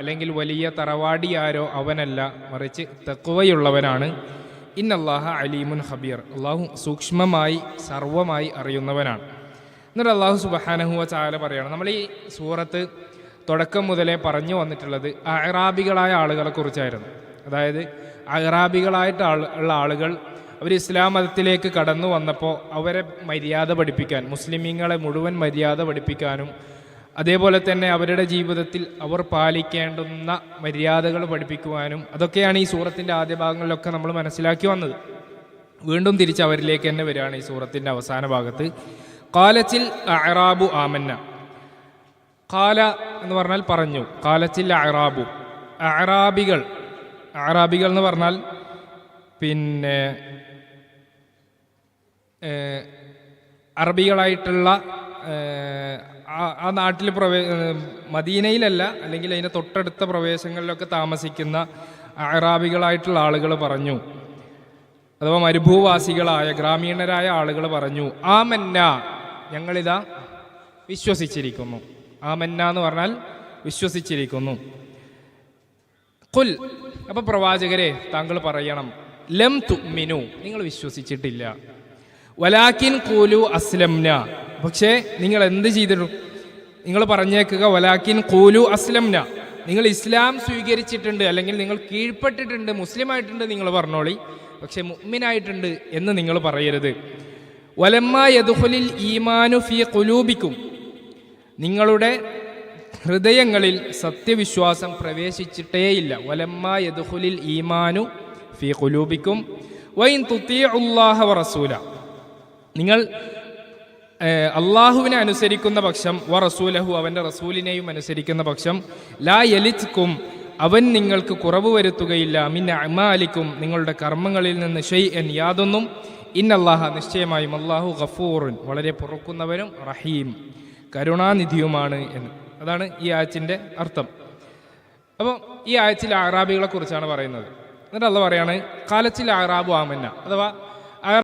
അല്ലെങ്കിൽ വലിയ തറവാടി ആരോ അവനല്ല മറിച്ച് തെക്കുവയുള്ളവനാണ് ഇന്നല്ലാഹ അലീമുൻ ഹബീർ അള്ളാഹു സൂക്ഷ്മമായി സർവമായി അറിയുന്നവനാണ്. എന്നിട്ട് അള്ളാഹു സുബഹാനഹുവ ചാല പറയാണ് നമ്മൾ ഈ സൂറത്ത് തുടക്കം മുതലേ പറഞ്ഞു വന്നിട്ടുള്ളത് അഹ്റാബികളായ ആളുകളെ കുറിച്ചായിരുന്നു. അതായത് അഹ്റാബികളായിട്ട് ഉള്ള ആളുകൾ അവർ ഇസ്ലാം മതത്തിലേക്ക് കടന്നു വന്നപ്പോൾ അവരെ മര്യാദ പഠിപ്പിക്കാൻ മുസ്ലിമീങ്ങളെ മുഴുവൻ മര്യാദ പഠിപ്പിക്കാനും അതേപോലെ തന്നെ അവരുടെ ജീവിതത്തിൽ അവർ പാലിക്കേണ്ടുന്ന മര്യാദകൾ പഠിപ്പിക്കുവാനും അതൊക്കെയാണ് ഈ സൂറത്തിന്റെ ആദ്യ ഭാഗങ്ങളിലൊക്കെ നമ്മൾ മനസ്സിലാക്കി വന്നത്. വീണ്ടും തിരിച്ച് അവരിലേക്ക് തന്നെ വരികയാണ് ഈ സൂറത്തിന്റെ അവസാന ഭാഗത്ത്. കാലച്ചിൽ അറാബു ആമന്ന. കാല എന്ന് പറഞ്ഞാൽ പറഞ്ഞു. കാലച്ചിൽ അറാബു അറാബികൾ അറാബികൾ എന്ന് പറഞ്ഞാൽ പിന്നെ അറബികളായിട്ടുള്ള ആ- നാട്ടിൽ പ്രവേ മദീനയിലല്ല അല്ലെങ്കിൽ അതിന്റെ തൊട്ടടുത്ത പ്രവേശങ്ങളിലൊക്കെ താമസിക്കുന്ന അറാബികളായിട്ടുള്ള ആളുകൾ പറഞ്ഞു. അഥവാ മരുഭൂവാസികളായ ഗ്രാമീണരായ ആളുകൾ പറഞ്ഞു ആമന്ന. ഞങ്ങളിതാ വിശ്വസിച്ചിരിക്കുന്നു. ആമന്ന എന്ന് പറഞ്ഞാൽ വിശ്വസിച്ചിരിക്കുന്നു. കുൽ അപ്പൊ പ്രവാചകരെ താങ്കൾ പറയണം ലം തുമിനു. നിങ്ങൾ വിശ്വസിച്ചിട്ടില്ല. വലാക്കിൻ കൂലു അസ്ലംന. പക്ഷേ നിങ്ങൾ എന്ത് ചെയ്തിട്ടു നിങ്ങൾ പറഞ്ഞേക്കുക വലാക്കിൻ കൂലു അസ്ലംന. നിങ്ങൾ ഇസ്ലാം സ്വീകരിച്ചിട്ടുണ്ട് അല്ലെങ്കിൽ നിങ്ങൾ കീഴ്പ്പെട്ടിട്ടുണ്ട് മുസ്ലിം ആയിട്ടുണ്ട് നിങ്ങൾ പറഞ്ഞോളി. പക്ഷെ മുഗ്മിനായിട്ടുണ്ട് എന്ന് നിങ്ങൾ പറയരുത്. വലമ്മ യദുഹുലിൽ ഈമാനു ഫി കുലൂബിക്കും നിങ്ങളുടെ ഹൃദയങ്ങളിൽ സത്യവിശ്വാസം പ്രവേശിച്ചിട്ടേയില്ല. വലമ്മ യദുഹുലിൽ ഈമാനു ഫി കുലൂബിക്കും വൈൻ തുത്തിയുള്ളാഹ റസൂല. നിങ്ങൾ അള്ളാഹുവിനെ അനുസരിക്കുന്ന പക്ഷം വ റസൂലഹു അവന്റെ റസൂലിനെയും അനുസരിക്കുന്ന പക്ഷം ലാ യലിത്കും അവൻ നിങ്ങൾക്ക് കുറവ് വരുത്തുകയില്ല മിൻ അമാലിക്കും നിങ്ങളുടെ കർമ്മങ്ങളിൽ നിന്ന് ഷെയ് എൻ യാതൊന്നും ഇന്നല്ലാഹ നിശ്ചയമായും അള്ളാഹു ഗഫൂറുൻ വളരെ പൊറുക്കുന്നവനും റഹീം കരുണാനിധിയുമാണ് എന്ന്. അതാണ് ഈ ആയത്തിന്റെ അർത്ഥം. അപ്പോൾ ഈ ആയത്തിൽ ആറാബികളെ കുറിച്ചാണ് പറയുന്നത്. എന്നിട്ട് അല്ല പറയാണ് കാലത്തിൽ ആറാബു ആമന്ന അഥവാ